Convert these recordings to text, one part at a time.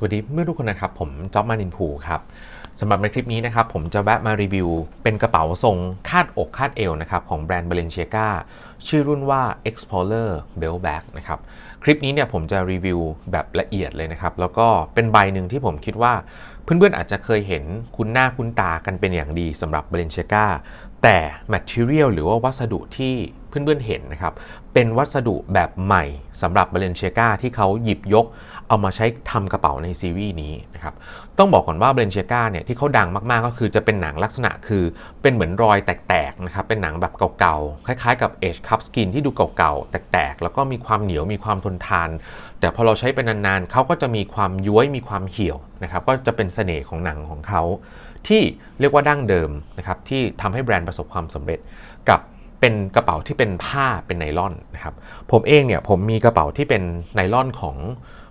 สวัสดีเมื่อทุกคนนะครับ ผมจ๊อบมานินภูครับสำหรับในคลิปนี้นะครับ ผมจะแวะมารีวิว เป็นกระเป๋าทรงคาดอกคาดเอวนะครับ ของแบรนด์ Balenciaga ชื่อรุ่นว่า Explorer Belt Bag นะครับ คลิปนี้เนี่ยผมจะรีวิวแบบละเอียดเลยนะครับ แล้วก็เป็นใบหนึ่งที่ผมคิดว่า เพื่อนๆอาจจะเคยเห็นคุณหน้าคุณตากันเป็นอย่างดีสำหรับ Balenciaga แต่ Material หรือว่าวัสดุที่เพื่อนๆเห็นนะครับ เป็นวัสดุแบบใหม่สำหรับ Balenciaga ที่เขาหยิบยก เอามาใช้ทำกระเป๋าในซีรีส์นี้นะครับ ต้องบอกก่อนว่า Balenciaga เนี่ยที่เขาดังมากๆก็คือจะเป็นหนังลักษณะคือเป็นเหมือนรอยแตกๆนะครับ เป็นหนังแบบเก่าๆ คล้ายๆกับ Age Cup Skin ที่ดูเก่าๆ แตกๆ แล้วก็มีความเหนียวมีความทนทาน แต่พอเราใช้ไปนานๆเขาก็จะมีความย้วยมีความเหี่ยวนะครับ ก็จะเป็นเสน่ห์ของหนังของเขาที่เรียกว่าดั้งเดิมนะครับที่ทำให้แบรนด์ประสบความสำเร็จกับเป็นกระเป๋าที่เป็นผ้าเป็นไนล่อนนะครับผมเองเนี่ยผมมีกระเป๋าที่เป็นไนล่อนของ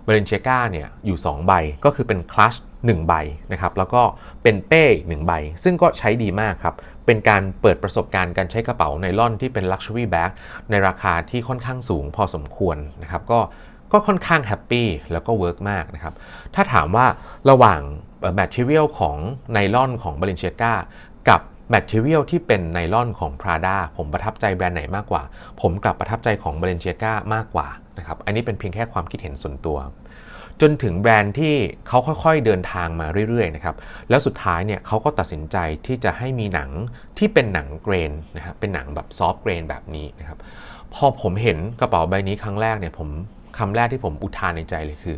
b a l e n c i a g a เนี่ยอยู่ 2 ใบก็คือเป็นคลัช1ใบนะครับแล้วก็เป็นเป้หนึ่งใบ ซึ่งก็ใช้ดีมากครับ เป็นการเปิดประสบการณ์การใช้กระเป๋าไนล่อนที่เป็น Luxury Bag ในราคาที่ค่อนข้างสูงพอสมควรนะครับก็ก็ค่อนข้างแฮปปี้แล้วก็เวิร์กมากนะครับ ถ้าถามว่าระหว่างแมทเทียลของไนล่อนของ Balenciaga กับแมทเทียลที่เป็นไนล่อนของ Prada ผมประทับใจแบรนด์ไหนมากกว่า ผมกลับประทับใจของ Balenciaga มากกว่านะครับอันนี้เป็นเพียงแค่ความคิดเห็นส่วนตัว จนถึงแบรนด์ที่เขาค่อยๆเดินทางมาเรื่อยๆนะครับแล้วสุดท้ายเนี่ยเขาก็ตัดสินใจที่จะให้มีหนังที่เป็นหนังเกรนนะครับเป็นหนังแบบซอฟต์เกรนแบบนี้นะครับพอผมเห็นกระเป๋าใบนี้ครั้งแรกเนี่ยผมคำแรกที่ผมอุทานในใจเลยคือ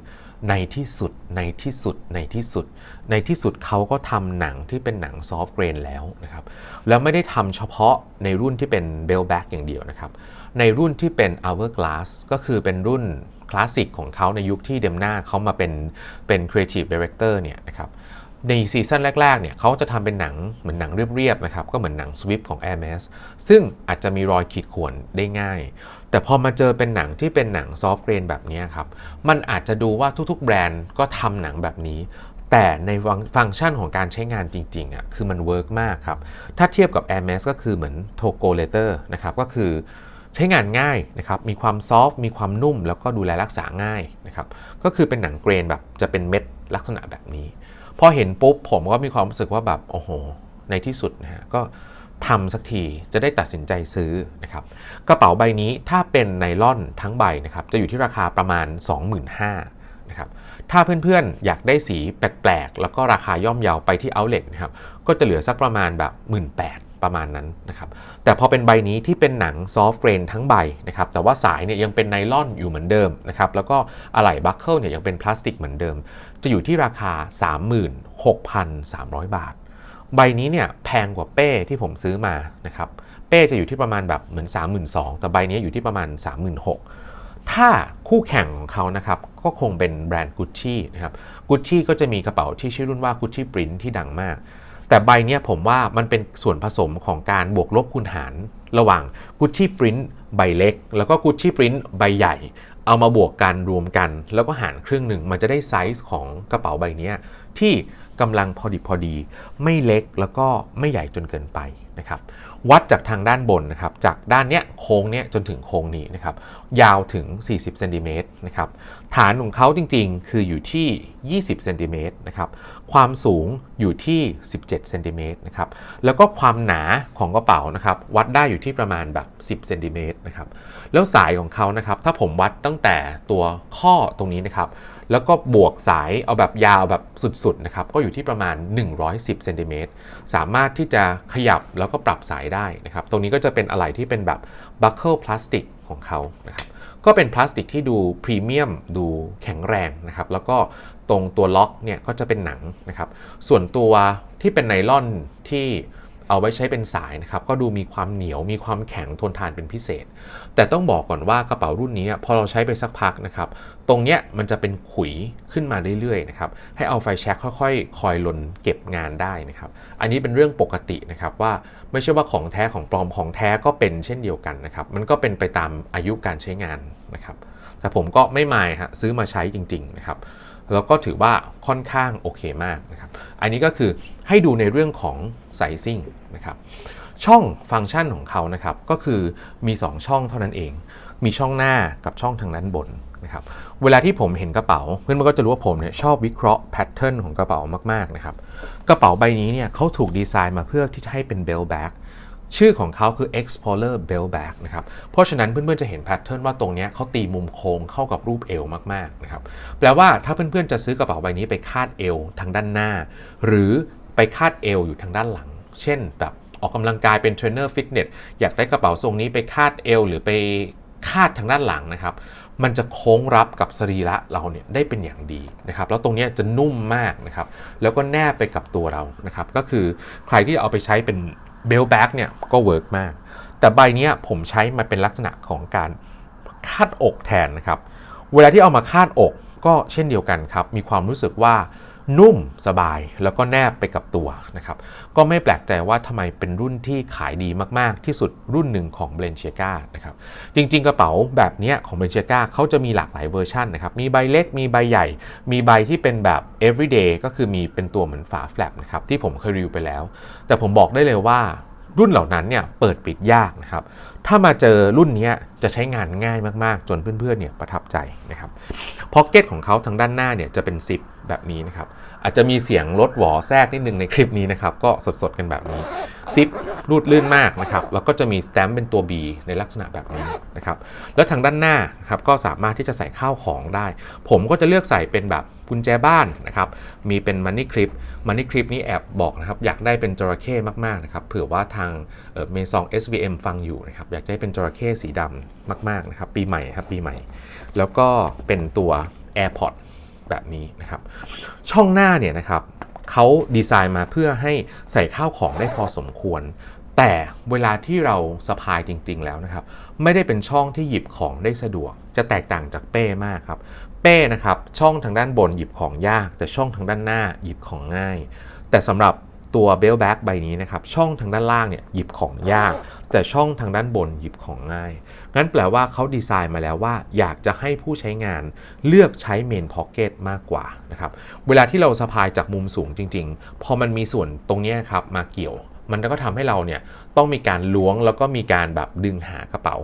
ในที่สุดในที่สุดในที่สุด ในที่สุดเขาก็ทำหนังที่เป็นหนังซอฟต์เกรนแล้วนะครับแล้วไม่ได้ทำเฉพาะในรุ่นที่เป็นเบลแบ็กอย่างเดียวนะครับในรุ่นที่เป็น hourglass ก็คือเป็นรุ่น คลาสสิกของเขาในยุคที่เดมนาเขามาเป็นเป็น creative director เนี่ยนะครับในซีซั่นแรก ๆ เนี่ยเขาจะทำเป็นหนังเหมือนหนังเรียบ ๆ นะครับ ก็เหมือนหนังสวิฟของ Air m a s ซึ่งอาจจะมีรอยขีดข่วนได้ง่าย แต่พอมาเจอเป็นหนังที่เป็นหนังซอฟต์เกรนแบบนี้ครับ มันอาจจะดูว่าทุก ๆ แบรนด์ก็ทำหนังแบบนี้ แต่ในฟังก์ชันของการใช้งานจริง ๆอะคือมันเวิร์กมากครับ ถ้าเทียบกับ Air m a s ก็คือเหมือน Togo Leather นะครับก็คือ ใช้งานง่ายนะครับ มีความซอฟต์มีความนุ่ม แล้วก็ดูแลรักษาง่ายนะครับ ก็คือเป็นหนังเกรนแบบจะเป็นเม็ดลักษณะแบบนี้ พอเห็นปุ๊บผมก็มีความรู้สึกว่าแบบโอ้โห ในที่สุดนะฮะก็ทำสักทีจะได้ตัดสินใจซื้อนะครับกระเป๋าใบนี้ถ้าเป็นไนล่อนทั้งใบนะครับจะอยู่ที่ราคาประมาณ 25,000นะครับถ้าเพื่อนๆ อยากได้สีแปลกๆ แล้วก็ราคาย่อมเยาวไปที่ Outlet นะครับก็จะเหลือสักประมาณแบบ 18,000 ประมาณนั้นนะครับ แต่พอเป็นใบนี้ที่เป็นหนังซอฟต์เกรนทั้งใบนะครับ แต่ว่าสายเนี่ยยังเป็นไนล่อนอยู่เหมือนเดิมนะครับ แล้วก็อะไหล่บัคเกิลเนี่ยยังเป็นพลาสติกเหมือนเดิม จะอยู่ที่ราคา 36,300 บาท ใบนี้เนี่ยแพงกว่าเป้ที่ผมซื้อมานะครับ เป้จะอยู่ที่ประมาณแบบเหมือน 32,000แต่ใบนี้อยู่ที่ประมาณ 36,000 ถ้าคู่แข่งของเขานะครับก็คงเป็นแบรนด์กุชชี่นะครับ กุชชี่ก็จะมีกระเป๋าที่ชื่อรุ่นว่ากุชชี่ปรินที่ดังมาก แต่ใบเนี้ยผมว่ามันเป็นส่วนผสมของการบวกลบคูณหาร ระหว่างกุชชี่ปรินใบเล็ก แล้วก็กุชชี่ปรินใบใหญ่ เอามาบวกกันรวมกัน แล้วก็หารครึ่งหนึ่งมันจะได้ไซส์ของกระเป๋าใบนี้ที่กำลังพอดีพอดี ไม่เล็กแล้วก็ไม่ใหญ่จนเกินไปนะครับ วัดจากทางด้านบนนะครับ จากด้านเนี้ยโค้งเนี้ยจนถึงโค้งนี้นะครับ ยาวถึง 40เซนติเมตรนะครับ ฐานของเขาจริงๆ คืออยู่ที่ 20เซนติเมตรนะครับ ความสูงอยู่ที่ 17เซนติเมตรนะครับ แล้วก็ความหนาของกระเป๋านะครับ วัดได้อยู่ที่ประมาณแบบ 10เซนติเมตรนะครับ แล้วสายของเขานะครับ ถ้าผมวัดตั้งแต่ตัวข้อตรงนี้นะครับ แล้วก็บวกสายเอาแบบยาวแบบสุดๆนะครับก็อยู่ที่ประมาณ 110เซนติเมตรสามารถที่จะขยับแล้วก็ปรับสายได้นะครับ ตรงนี้ก็จะเป็นอะไรที่เป็นแบบบัคเกิลพลาสติกของเขานะครับก็เป็นพลาสติกที่ดูพรีเมียมดูแข็งแรงนะครับ แล้วก็ตรงตัวล็อกเนี่ยก็จะเป็นหนังนะครับ ส่วนตัวที่เป็นไนล่อนที่ เอาไว้ใช้เป็นสายนะครับก็ดูมีความเหนียวมีความแข็งทนทานเป็นพิเศษ แต่ต้องบอกก่อนว่ากระเป๋ารุ่นนี้พอเราใช้ไปสักพักนะครับตรงเนี้ยมันจะเป็นขุยขึ้นมาเรื่อยๆนะครับให้เอาไฟแช็กค่อยๆ คอยลนเก็บงานได้นะครับอันนี้เป็นเรื่องปกตินะครับว่าไม่ใช่ว่าของแท้ของปลอมของแท้ก็เป็นเช่นเดียวกันนะครับมันก็เป็นไปตามอายุการใช้งานนะครับแต่ผมก็ไม่มายฮะซื้อมาใช้จริงๆนะครับ แล้วก็ถือว่าค่อนข้างโอเคมากนะครับ อันนี้ก็คือให้ดูในเรื่องของไซซิ่งนะครับ ช่องฟังก์ชันของเขานะครับ ก็คือมี 2 ช่องเท่านั้นเอง มีช่องหน้ากับช่องทางด้านบนนะครับ เวลาที่ผมเห็นกระเป๋า เพื่อนๆก็จะรู้ว่าผมเนี่ยชอบวิเคราะห์แพทเทิร์นของกระเป๋ามากๆนะครับ กระเป๋าใบนี้เนี่ยเขาถูกดีไซน์มาเพื่อที่จะให้เป็นเบลแบ็ก ชื่อของเขาคือ Explorer Bell Bag นะครับ เพราะฉะนั้นเพื่อนๆจะเห็นแพทเทิร์นว่าตรงนี้เขาตีมุมโค้งเข้ากับรูปเอวมากๆนะครับแปลว่าถ้าเพื่อนๆจะซื้อกระเป๋าใบนี้ไปคาดเอวทางด้านหน้า หรือไปคาดเอวอยู่ทางด้านหลัง เช่นแบบออกกำลังกายเป็นเทรนเนอร์ฟิตเนสอยากได้กระเป๋าทรงนี้ไปคาดเอวหรือไปคาดทางด้านหลังนะครับ มันจะโค้งรับกับสรีระเราเนี่ยได้เป็นอย่างดีนะครับ แล้วตรงนี้จะนุ่มมากนะครับ แล้วก็แนบไปกับตัวเรานะครับ ก็คือใครที่เอาไปใช้เป็น เบลแบ็กเนี่ยก็เวิร์กมาก แต่ใบนี้ผมใช้มาเป็นลักษณะของการคาดอกแทนนะครับ เวลาที่เอามาคาดอกก็เช่นเดียวกันครับ มีความรู้สึกว่า นุ่มสบายแล้วก็แนบไปกับตัวนะครับ ก็ไม่แปลกใจว่าทำไมเป็นรุ่นที่ขายดีมากๆ ที่สุดรุ่นหนึ่งของ b l e n c i a g a นะครับ จริง ๆ กระเป๋าแบบนี้ของ b l e n c i a g a เขาจะมีหลากหลายเวอร์ชันนะครับ มีใบเล็ก มีใบใหญ่ มีใบที่เป็นแบบ everyday ก็คือมีเป็นตัวเหมือนฝาแฟลปนะครับที่ผมเคยรีวิวไปแล้ว แต่ผมบอกได้เลยว่ารุ่นเหล่านั้นเนี่ยเปิดปิดยากนะครับ ถ้ามาเจอรุ่นนี้จะใช้งานง่ายมากๆ จนเพื่อนๆเนี่ยประทับใจนะครับพ็อกเก็ตของเขาทางด้านหน้าเนี่ยจะเป็นซิป แบบนี้นะครับ อาจจะมีเสียงรถหวอแทรกนิดนึงในคลิปนี้นะครับ ก็สดๆกันแบบนี้ซิปรูดลื่นมากนะครับ แล้วก็จะมีสแตมป์เป็นตัว B ในลักษณะแบบนี้นะครับ แล้วทางด้านหน้าครับก็สามารถที่จะใส่ข้าวของได้ ผมก็จะเลือกใส่เป็นแบบกุญแจบ้านนะครับ มีเป็นมันนี่คลิปมันนี่คลิปนี้แอบบอกนะครับ อยากได้เป็นจระเข้มากๆนะครับ เผื่อว่าทางเมซอง SVM ฟังอยู่นะครับ อยากได้เป็นจระเข้สีดำมากๆนะครับ ปีใหม่ครับปีใหม่ แล้วก็เป็นตัว AirPod แบบนี้นะครับช่องหน้าเนี่ยนะครับเขาดีไซน์มาเพื่อให้ใส่ข้าวของได้พอสมควร แต่เวลาที่เราสะพายจริง ๆ แล้วนะครับ ไม่ได้เป็นช่องที่หยิบของได้สะดวก จะแตกต่างจากเป้มากครับ เป้นะครับช่องทางด้านบนหยิบของยาก แต่ช่องทางด้านหน้าหยิบของง่าย แต่สำหรับ ตัวเบลแบ็กใบนี้นะครับช่องทางด้านล่างเนี่ยหยิบของยาก แต่ช่องทางด้านบนหยิบของง่าย งั้นแปลว่าเขาดีไซน์มาแล้วว่า อยากจะให้ผู้ใช้งานเลือกใช้เมนพ็อกเก็ตมากกว่านะครับเวลาที่เราสะพายจากมุมสูงจริง ๆ พอมันมีส่วนตรงนี้ครับมาเกี่ยว มันก็ทำให้เราเนี่ยต้องมีการล้วงแล้วก็มีการแบบดึงหากระเป๋า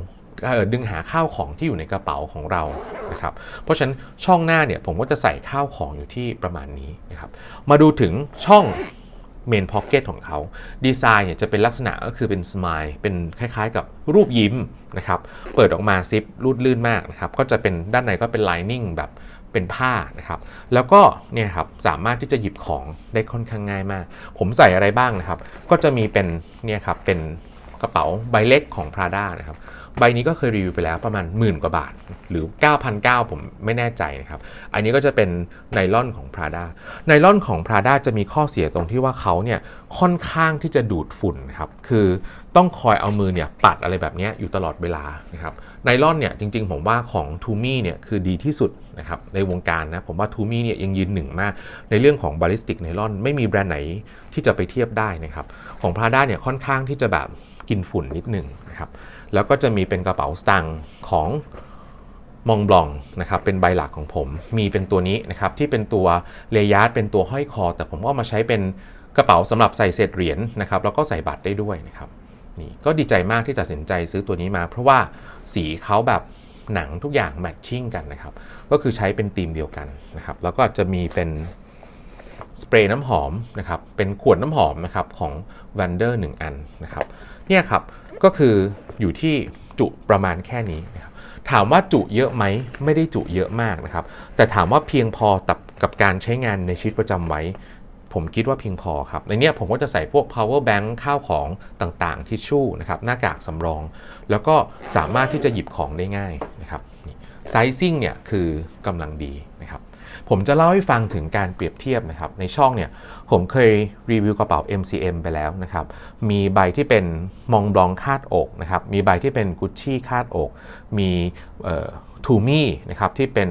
เออดึงหาข้าวของที่อยู่ในกระเป๋าของเรานะครับ เพราะฉะนั้นช่องหน้าเนี่ยผมก็จะใส่ข้าวของอยู่ที่ประมาณนี้นะครับ มาดูถึงช่อง เมนพ็อกเก็ตของเขาดีไซน์เนี่ยจะเป็นลักษณะก็คือเป็นสมายเป็นคล้ายๆ กับรูปยิ้มนะครับ เปิดออกมาซิปรูดลื่นมากนะครับ ก็จะเป็นด้านในก็เป็นไลนิ่งแบบเป็นผ้านะครับ แล้วก็เนี่ยครับสามารถที่จะหยิบของได้ค่อนข้างง่ายมาก ผมใส่อะไรบ้างนะครับ ก็จะมีเป็นเนี่ยครับเป็นกระเป๋าใบเล็กของ Prada นะครับ ใบนี้ก็เคยรีวิวไปแล้วประมาณหมื่นกว่าบาท หรือ 9,900 ผมไม่แน่ใจนะครับ อันนี้ก็จะเป็นไนล่อนของ Prada ไนล่อนของ Prada จะมีข้อเสียตรงที่ว่าเขาเนี่ยค่อนข้างที่จะดูดฝุ่นครับ คือต้องคอยเอามือเนี่ยปัดอะไรแบบนี้อยู่ตลอดเวลานะครับไนล่อนเนี่ยจริงๆ ผมว่าของ t ูมี่เนี่ยคือดีที่สุดนะครับในวงการนะผมว่า t ูมี่เนี่ยยังยืนหนึ่งมาก ในเรื่องของบาลิสติกไนล่อนไม่มีแบรนด์ไหนที่จะไปเทียบได้นะครับของ Prada เนี่ยค่อนข้างที่จะแบบ กินฝุ่นนิดหนึ่งนะครับแล้วก็จะมีเป็นกระเป๋าสตางค์ของมองบลองนะครับเป็นใบหลักของผม มีเป็นตัวนี้นะครับที่เป็นตัวเลยาร์ดเป็นตัวห้อยคอ แต่ผมก็มาใช้เป็นกระเป๋าสำหรับใส่เศษเหรียญนะครับแล้วก็ใส่บัตรได้ด้วยนะครับนี่ก็ดีใจมากที่ตัดสินใจซื้อตัวนี้มา เพราะว่าสีเขาแบบหนังทุกอย่างแมทชิ่งกันนะครับก็คือใช้เป็นธีมเดียวกันนะครับแล้วก็จะมีเป็นสเปรย์น้ำหอมนะครับเป็นขวดน้ำหอมนะครับของ v a n d e r 1 อันนะครับ เนี่ยครับก็คืออยู่ที่จุประมาณแค่นี้นะครับถามว่าจุเยอะไหมไม่ได้จุเยอะมากนะครับ แต่ถามว่าเพียงพอกับกับการใช้งานในชีวิตประจำไว้ผมคิดว่าเพียงพอครับ ในนี้ผมก็จะใส่พวก power bank ข้าวของต่างๆ ทิชชู่นะครับ หน้ากากสำรอง แล้วก็สามารถที่จะหยิบของได้ง่ายนะครับ ไซซิ่งเนี่ยคือกำลังดีนะครับ ผมจะเล่าให้ฟังถึงการเปรียบเทียบนะครับ ในช่องเนี่ย ผมเคยรีวิวกระเป๋า MCM ไปแล้วนะครับ มีใบที่เป็นมองบลองคาดอกนะครับ มีใบที่เป็นกุชชี่คาดอก มีทูมี่นะครับที่เป็น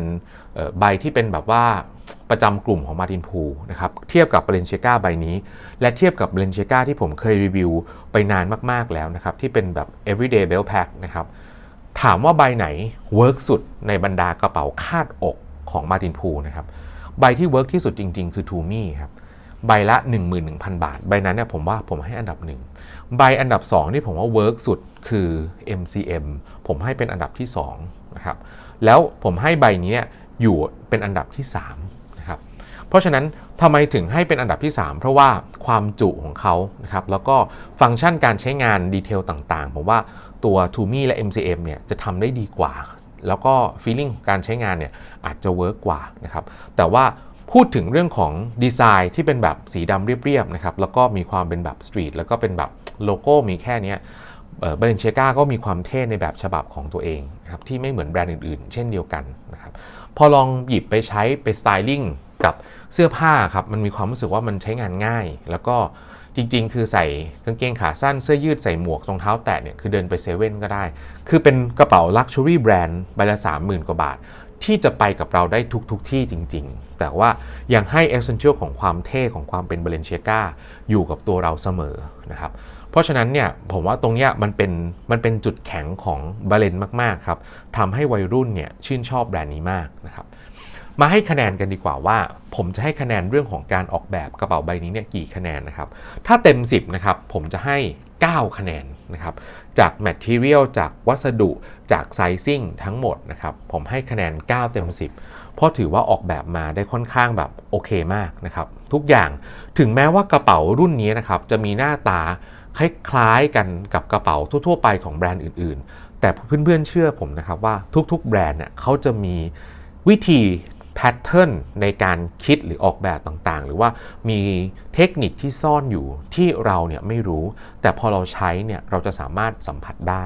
ใบที่เป็นแบบว่าประจำกลุ่มของมาตินพูนะครับเทียบกับเบรนเชกาใบนี้ และเทียบกับเบรนเชกาที่ผมเคยรีวิวไปนานมากๆแล้วนะครับ ที่เป็นแบบ everyday belt pack นะครับถามว่าใบไหนเวิร์กสุดในบรรดากระเป๋าคาดอกของมาตินพูนะครับใบที่เวิร์กที่สุดจริง ๆ คือทูมี่ครับ ใบละ 11,000 บาท ใบนั้นเนี่ยผมว่าผมให้อันดับหนึ่งใบอันดับ 2 ที่ผมว่าเวิร์กสุดคือ MCM ผมให้เป็นอันดับที่2นะครับแล้วผมให้ใบนี้อยู่เป็นอันดับที่3นะครับเพราะฉะนั้นทำไมถึงให้เป็นอันดับที่ 3 เพราะว่าความจุของเขานะครับแล้วก็ฟังก์ชันการใช้งานดีเทลต่างๆ ผมว่าตัว t o m i และ MCM เนี่ยจะทำได้ดีกว่า แล้วก็ feeling การใช้งานเนี่ยอาจจะเวิร์กกว่านะครับแต่ว่า พูดถึงเรื่องของดีไซน์ที่เป็นแบบสีดำเรียบๆนะครับแล้วก็มีความเป็นแบบสตรีทแล้วก็เป็นแบบโลโก้มีแค่นี้เบรนเชกาก็มีความเท่ในแบบฉบับของตัวเองนะครับที่ไม่เหมือนแบรนด์อื่นๆ เช่นเดียวกันนะครับพอลองหยิบไปใช้ไปสไตลิ่งกับเสื้อผ้าครับมันมีความรู้สึกว่ามันใช้งานง่าย แล้วก็ จริงๆ คือใส่กางเกงขาสั้นเสื้อยืดใส่หมวกรองเท้าแตะเนี่ยคือเดินไปเซเว่นก็ได้ คือเป็นกระเป๋าลักชัวรี่แบรนด์ใบละ30,000กว่าบาท ที่จะไปกับเราได้ทุกทุกที่จริง ๆ แต่ว่ายังให้ essential ของความเท่ของความเป็นเบเลนเชียกาอยู่กับตัวเราเสมอนะครับเพราะฉะนั้นเนี่ยผมว่าตรงเนี้ยมันเป็นมันเป็นจุดแข็งของบาเลนมากๆครับทำให้วัยรุ่นเนี่ยชื่นชอบแบรนด์นี้มากนะครับ มาให้คะแนนกันดีกว่าว่า ผมจะให้คะแนนเรื่องของการออกแบบกระเป๋าใบนี้เนี่ยกี่คะแนนนะครับ ถ้าเต็ม 10 นะครับ ผมจะให้ 9 คะแนนนะครับ จาก Material จากวัสดุจากไซซิ่งทั้งหมดนะครับ ผมให้คะแนน 9 เต็ม 10 เพราะถือว่าออกแบบมาได้ค่อนข้างแบบโอเคมากนะครับ ทุกอย่างถึงแม้ว่ากระเป๋ารุ่นนี้นะครับจะมีหน้าตาคล้ายๆกันกับกระเป๋าทั่ว ๆ ไปของแบรนด์อื่น ๆ แต่เพื่อนๆเชื่อผมนะครับว่าทุกๆ แบรนด์เนี่ยเขาจะมีวิธี แพทเทิร์นในการคิดหรือออกแบบต่างๆ หรือว่ามีเทคนิคที่ซ่อนอยู่ที่เราเนี่ยไม่รู้ แต่พอเราใช้เนี่ยเราจะสามารถสัมผัสได้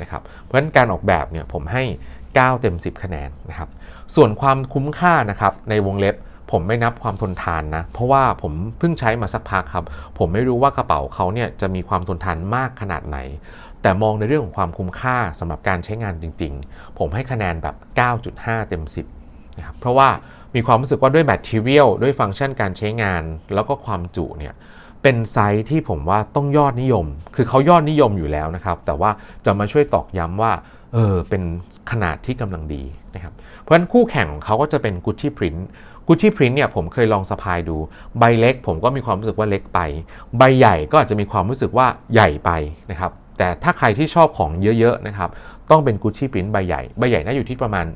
นะครับ เพราะฉะนั้นการออกแบบเนี่ยผมให้ 9 เต็ม 10 คะแนนนะครับ ส่วนความคุ้มค่านะครับในวงเล็บผมไม่นับความทนทานนะ เพราะว่าผมเพิ่งใช้มาสักพักครับ ผมไม่รู้ว่ากระเป๋าเขาเนี่ยจะมีความทนทานมากขนาดไหน แต่มองในเรื่องของความคุ้มค่าสำหรับการใช้งานจริง ๆ ผมให้คะแนนแบบ 9.5 เต็ม 10 นะครับเพราะว่ามีความรู้สึกว่าด้วยแบตเทอเรียลด้วยฟังก์ชันการใช้งาน แล้วก็ความจุเนี่ยเป็นไซส์ที่ผมว่าต้องยอดนิยม คือเขายอดนิยมอยู่แล้วนะครับ แต่ว่าจะมาช่วยตอกย้ำว่าเออเป็นขนาดที่กำลังดีนะครับ เพราะฉะนั้นคู่แข่งของเขาก็จะเป็น Gucci Print Gucci Print เนี่ยผมเคยลองสะพายดู ใบเล็กผมก็มีความรู้สึกว่าเล็กไป ใบใหญ่ก็อาจจะมีความรู้สึกว่าใหญ่ไปนะครับ แต่ถ้าใครที่ชอบของเยอะๆนะครับ ต้องเป็น Gucci Print ใบใหญ่ ใบใหญ่น่าอยู่ที่ประมาณ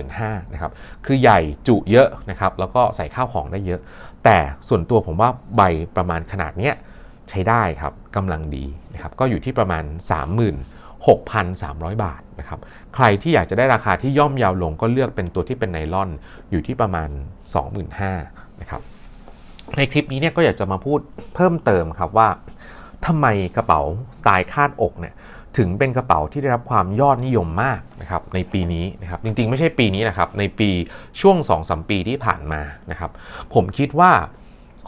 45,000นะครับ คือใหญ่จุเยอะนะครับ แล้วก็ใส่ข้าวของได้เยอะ แต่ส่วนตัวผมว่าใบประมาณขนาดเนี้ยใช้ได้ครับกำลังดีนะครับ ก็อยู่ที่ประมาณ 36,300 บาทนะครับ ใครที่อยากจะได้ราคาที่ย่อมยาวลงก็เลือกเป็นตัวที่เป็นไนล่อน อยู่ที่ประมาณ 25,000นะครับ ในคลิปนี้เนี่ยก็อยากจะมาพูดเพิ่มเติมครับว่าทำไมกระเป๋าสไตล์คาดอกเนี่ย ถึงเป็นกระเป๋าที่ได้รับความยอดนิยมมากนะครับในปีนี้นะครับจริงๆ ไม่ใช่ปีนี้นะครับในปีช่วง2-3ปีที่ผ่านมานะครับผมคิดว่า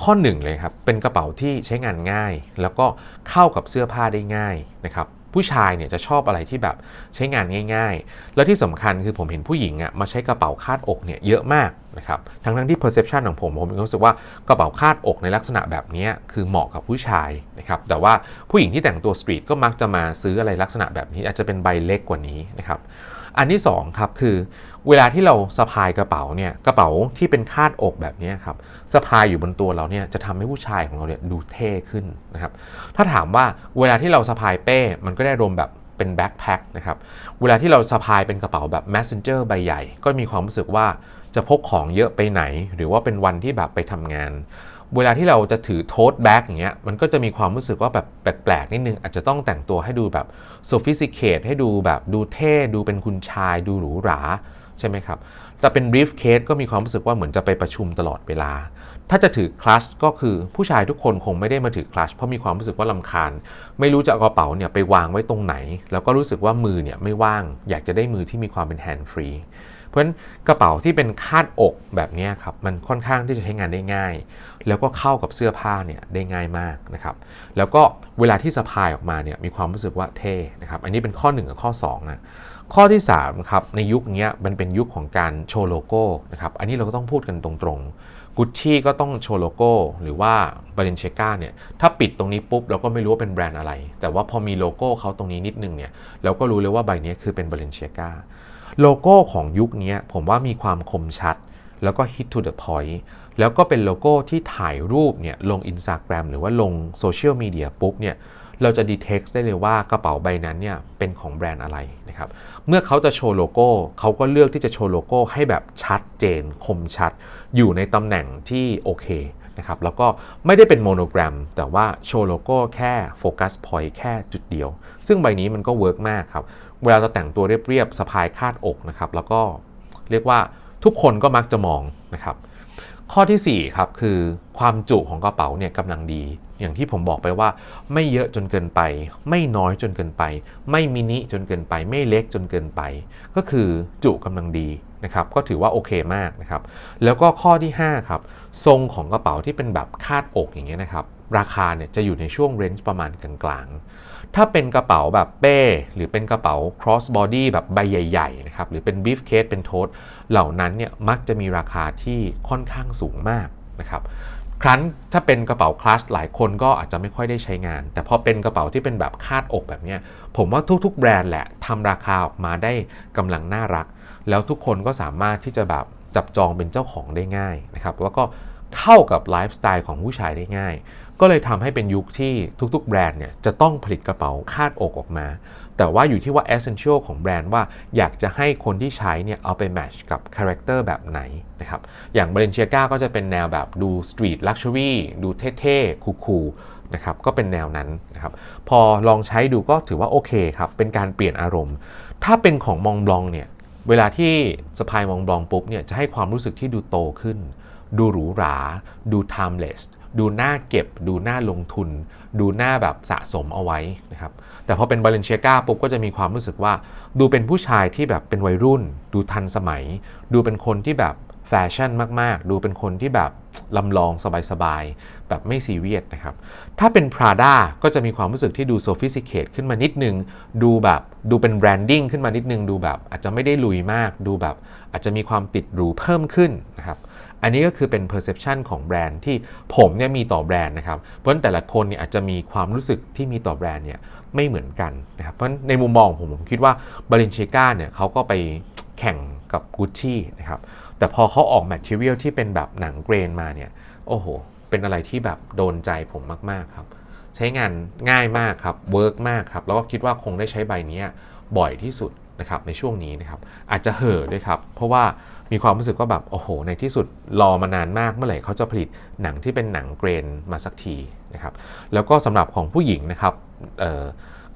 ข้อหนึ่งเลยครับเป็นกระเป๋าที่ใช้งานง่าย แล้วก็เข้ากับเสื้อผ้าได้ง่ายนะครับ ผู้ชายเนี่ยจะชอบอะไรที่แบบใช้งานง่าย ๆ แล้วที่สำคัญคือผมเห็นผู้หญิงอะมาใช้กระเป๋าคาดอกเนี่ยเยอะมากนะครับทั้งทั้งที่ perception ของผมผมมีความรู้สึกว่ากระเป๋าคาดอกในลักษณะแบบนี้คือเหมาะกับผู้ชายนะครับแต่ว่าผู้หญิงที่แต่งตัวสตรีทก็มักจะมาซื้ออะไรลักษณะแบบนี้อาจจะเป็นใบเล็กกว่านี้นะครับอันที่2ครับคือ เวลาที่เราสะพายกระเป๋าเนี่ยกระเป๋าที่เป็นคาดอกแบบนี้ครับสะพายอยู่บนตัวเราเนี่ยจะทำให้ผู้ชายของเราเนี่ยดูเท่ขึ้นนะครับถ้าถามว่าเวลาที่เราสะพายเป้ มันก็ได้รวมแบบเป็นแบ็คแพ็คนะครับเวลาที่เราสะพายเป็นกระเป๋าแบบ messenger ใบใหญ่ ก็มีความรู้สึกว่าจะพกของเยอะไปไหน หรือว่าเป็นวันที่แบบไปทำงาน เวลาที่เราจะถือโทสแบ็กอย่างเงี้ยมันก็จะมีความรู้สึกว่าแบบแปลกๆนิดนึง อาจจะต้องแต่งตัวให้ดูแบบ sophisticate ให้ดูแบบดูเท่ ดูเป็นคุณชาย ดูหรูหรา ใช่ไหมครับ แต่เป็น brief case ก็มีความรู้สึกว่าเหมือนจะไปประชุมตลอดเวลา ถ้าจะถือคลัชก็คือผู้ชายทุกคนคงไม่ได้มาถือคลัชเพราะมีความรู้สึกว่าลำคาญ ไม่รู้จะเอากระเป๋าเนี่ยไปวางไว้ตรงไหน แล้วก็รู้สึกว่ามือเนี่ยไม่ว่าง อยากจะได้มือที่มีความเป็นแฮนด์ฟรี เพราะฉะนั้นกระเป๋าที่เป็นคาดอกแบบนี้ครับมันค่อนข้างที่จะใช้งานได้ง่าย แล้วก็เข้ากับเสื้อผ้าเนี่ยได้ง่ายมากนะครับ แล้วก็เวลาที่สะพายออกมาเนี่ยมีความรู้สึกว่าเท่นะครับ อันนี้เป็นข้อ 1 กับข้อ2นะ ข้อที่3ครับในยุคนี้มันเป็นยุคของการโชว์โลโก้นะครับอันนี้เราก็ต้องพูดกันตรงๆกุชชี่ก็ต้องโชว์โลโก้ หรือว่าบาเลนเชกาเนี่ยถ้าปิดตรงนี้ปุ๊บเราก็ไม่รู้ว่าเป็นแบรนด์อะไร แต่ว่าพอมีโลโก้เขาตรงนี้นิดนึงเนี่ยเราก็รู้เลยว่าใบนี้คือเป็นบาเลนเชกาโลโก้ของยุคนี้ผมว่ามีความคมชัด แล้วก็ hit to the point แล้วก็เป็นโลโก้ที่ถ่ายรูปเนี่ยลง Instagram หรือว่าลงโซเชียลมีเดียปุ๊บเนี่ย เราจะ detect ได้เลยว่ากระเป๋าใบนั้นเนี่ยเป็นของแบรนด์อะไรนะครับเมื่อเขาจะโชว์โลโก้เขาก็เลือกที่จะโชว์โลโก้ให้แบบชัดเจน คมชัด อยู่ในตำแหน่งที่โอเคนะครับแล้วก็ไม่ได้เป็นโมโนแกรม แต่ว่าโชว์โลโก้แค่โฟกัสพอยต์แค่จุดเดียว ซึ่งใบนี้มันก็เวิร์กมากครับ เวลาเราแต่งตัวเรียบๆสะพายคาดอกนะครับแล้วก็เรียกว่าทุกคนก็มักจะมองนะครับข้อทีสี่4ครับคือความจุของกระเป๋าเนี่ยกำลังดี อย่างที่ผมบอกไปว่า ไม่เยอะจนเกินไป ไม่น้อยจนเกินไป ไม่มินิจนเกินไป ไม่เล็กจนเกินไป ก็คือจุกำลังดีนะครับ ก็ถือว่าโอเคมากนะครับ แล้วก็ข้อที่ 5 ครับ ทรงของกระเป๋าที่เป็นแบบคาดอกอย่างเงี้ยนะครับ ราคาเนี่ยจะอยู่ในช่วงเรนจ์ประมาณกลางๆ ถ้าเป็นกระเป๋าแบบเป้ หรือเป็นกระเป๋า cross body แบบใบใหญ่ๆนะครับ หรือเป็น beef case เป็นโทสเหล่านั้นเนี่ยมักจะมีราคาที่ค่อนข้างสูงมากนะครับ ครั้นถ้าเป็นกระเป๋าคลัชหลายคนก็อาจจะไม่ค่อยได้ใช้งาน แต่พอเป็นกระเป๋าที่เป็นแบบคาดอกแบบนี้ผมว่าทุกๆ แบรนด์แหละทำราคาออกมาได้กำลังน่ารัก แล้วทุกคนก็สามารถที่จะแบบจับจองเป็นเจ้าของได้ง่ายนะครับแล้วก็เข้ากับไลฟ์สไตล์ของผู้ชายได้ง่าย ก็เลยทำให้เป็นยุคที่ทุกๆ แบรนด์เนี่ยจะต้องผลิตกระเป๋าคาดอกออกมา แต่ว่าอยู่ที่ว่า essential ของแบรนด์ว่าอยากจะให้คนที่ใช้เนี่ยเอาไปแมทช์กับคาแรคเตอร์แบบไหนนะครับ อย่าง b a l e n c i a g a ก็จะเป็นแนวแบบดู street luxury ดูเท่ๆ คูลๆนะครับ ก็เป็นแนวนั้นนะครับ พอลองใช้ดูก็ถือว่าโอเคครับ เป็นการเปลี่ยนอารมณ์ ถ้าเป็นของมองบลองเนี่ย เวลาที่สะพายมองบลองปุ๊บเนี่ย จะให้ความรู้สึกที่ดูโตขึ้น ดูหรูหรา ดู timeless ดูน่าเก็บ ดูน่าลงทุน ดูน่าแบบสะสมเอาไว้นะครับแต่พอเป็นบาเลนเชียกาปุ๊บก็จะมีความรู้สึกว่า ดูเป็นผู้ชายที่แบบเป็นวัยรุ่น ดูทันสมัย ดูเป็นคนที่แบบแฟชั่นมาก ๆ ดูเป็นคนที่แบบลำลองสบาย ๆ แบบไม่ซีเรียสนะครับ ถ้าเป็น Prada ก็จะมีความรู้สึกที่ดูโซฟิสิเค e ขึ้นมานิดนึง ดูแบบดูเป็นแบรนดิ้งขึ้นมานิดนึง ดูแบบอาจจะไม่ได้ลุยมาก ดูแบบอาจจะมีความติดหรูเพิ่มขึ้นนะครับ อันนี้ก็คือเป็น perception ของแบรนด์ที่ผมเนี่ยมีต่อแบรนด์นะครับเพราะฉะนั้นแต่ละคนเนี่ยอาจจะมีความรู้สึกที่มีต่อแบรนด์เนี่ยไม่เหมือนกันนะครับเพราะฉะนั้นในมุมมองผมผมคิดว่าบาเลนเชกาเนี่ยเขาก็ไปแข่งกับ Gucci นะครับแต่พอเขาออก material ที่เป็นแบบหนังเกรนมาเนี่ยโอ้โห เป็นอะไรที่แบบโดนใจผมมาก ๆ ครับ ใช้งานง่ายมากครับเวิร์กมากครับ แล้วก็คิดว่าคงได้ใช้ใบนี้บ่อยที่สุดนะครับในช่วงนี้นะครับอาจจะเห่อด้วยครับ เพราะว่า มีความรู้สึกว่าแบบโอ้โห ในที่สุดรอมานานมากเมื่อไหร่เขาจะผลิตหนังที่เป็นหนังเกรนมาสักทีนะครับแล้วก็สำหรับของผู้หญิงนะครับ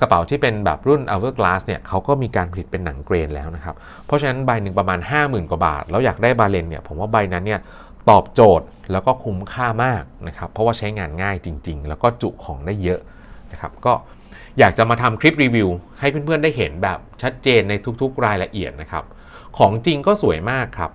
กระเป๋าที่เป็นแบบรุ่น Hourglass เนี่ยเขาก็มีการผลิตเป็นหนังเกรนแล้วนะครับ เพราะฉะนั้นใบหนึ่งประมาณ 50,000 กว่าบาท แล้วอยากได้บาเลนเนี่ยผมว่าใบนั้นเนี่ยตอบโจทย์แล้วก็คุ้มค่ามากนะครับ เพราะว่าใช้งานง่ายจริง ๆ แล้วก็จุของได้เยอะนะครับก็อยากจะมาทำคลิปรีวิวให้เพื่อนๆได้เห็นแบบชัดเจนในทุกๆรายละเอียดนะครับ ของจริงก็สวยมากครับ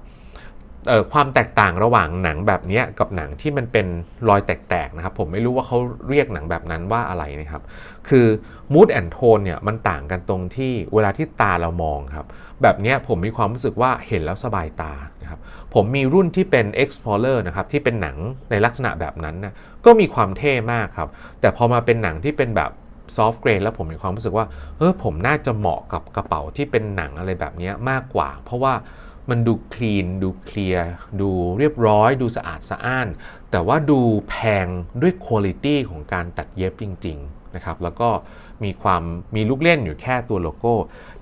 เออความแตกต่างระหว่างหนังแบบนี้กับหนังที่มันเป็นรอยแตกๆนะครับ ผมไม่รู้ว่าเขาเรียกหนังแบบนั้นว่าอะไรนะครับ คือ mood and tone เนี่ยมันต่างกันตรงที่เวลาที่ตาเรามองครับ แบบนี้ผมมีความรู้สึกว่าเห็นแล้วสบายตานะครับ ผมมีรุ่นที่เป็น explorer นะครับที่เป็นหนังในลักษณะแบบนั้นนะก็มีความเท่มากครับ แต่พอมาเป็นหนังที่เป็นแบบ ซอฟต์เกรนแล้วผมมีความรู้สึกว่าเออผมน่าจะเหมาะกับกระเป๋าที่เป็นหนังอะไรแบบนี้มากกว่า เพราะว่ามันดูคลีนดูเคลียร์ดูเรียบร้อย ดูสะอาดสะอ้าน แต่ว่าดูแพงด้วยคุณภาพของการตัดเย็บจริง ๆ นะครับ แล้วก็มีความมีลูกเล่นอยู่แค่ตัวโลโก้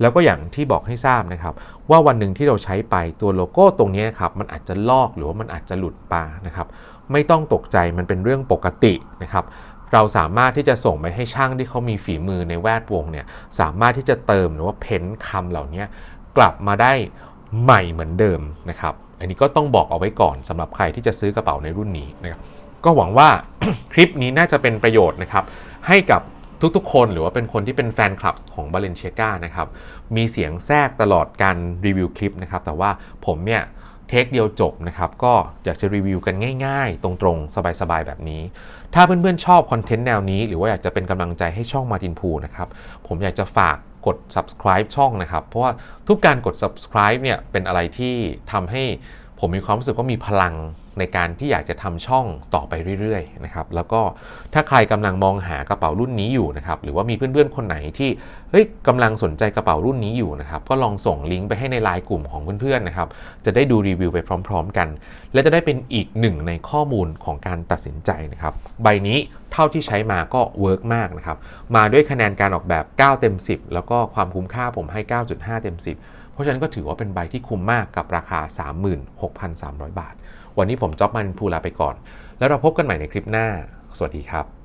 แล้วก็อย่างที่บอกให้ทราบนะครับ ว่าวันหนึ่งที่เราใช้ไปตัวโลโก้ตรงนี้ครับมันอาจจะลอกหรือว่ามันอาจจะหลุดปานะครับ ไม่ต้องตกใจมันเป็นเรื่องปกตินะครับ เราสามารถที่จะส่งไปให้ช่างที่เขามีฝีมือในแวดวงเนี่ยสามารถที่จะเติมหรือว่าเพ้นคำเหล่านี้กลับมาได้ใหม่เหมือนเดิมนะครับ อันนี้ก็ต้องบอกเอาไว้ก่อนสำหรับใครที่จะซื้อกระเป๋าในรุ่นนี้นะครับก็หวังว่าคลิปนี้น่าจะเป็นประโยชน์นะครับให้กับทุกๆ คนหรือว่าเป็นคนที่เป็นแฟนคลับของ b a l e n c i a g a นะครับ มีเสียงแทรกตลอดการรีวิวคลิปนะครับ แต่ว่าผมเนี่ย เทคเดียวจบนะครับ ก็อยากจะรีวิวกันง่ายๆ ตรงๆ สบายๆ แบบนี้ ถ้าเพื่อนๆ ชอบคอนเทนต์แนวนี้ หรือว่าอยากจะเป็นกำลังใจให้ช่องมาตินพูนะครับ ผมอยากจะฝากกด subscribe ช่องนะครับ เพราะว่าทุกการกด subscribe เนี่ยเป็นอะไรที่ทำให้ ผมมีความรู้สึกว่ามีพลังในการที่อยากจะทำช่องต่อไปเรื่อยๆนะครับแล้วก็ถ้าใครกำลังมองหากระเป๋ารุ่นนี้อยู่นะครับหรือว่ามีเพื่อนๆคนไหนที่เฮ้ยกำลังสนใจกระเป๋ารุ่นนี้อยู่นะครับก็ลองส่งลิงก์ไปให้ในไลน์กลุ่มของเพื่อนๆนะครับจะได้ดูรีวิวไปพร้อม ๆ กัน และจะได้เป็นอีกหนึ่งในข้อมูลของการตัดสินใจนะครับใบนี้เท่าที่ใช้มาก็เวิร์กมากนะครับมาด้วยคะแนนการออกแบบ 9 เต็ม 10 แล้วก็ความคุ้มค่าผมให้ 9.5 เต็ม 10 เพราะฉะนั้นก็ถือว่าเป็นใบที่คุ้มมากกับราคา 36,300 บาท วันนี้ผมจ๊อบมันพูลาไปก่อน แล้วเราพบกันใหม่ในคลิปหน้า สวัสดีครับ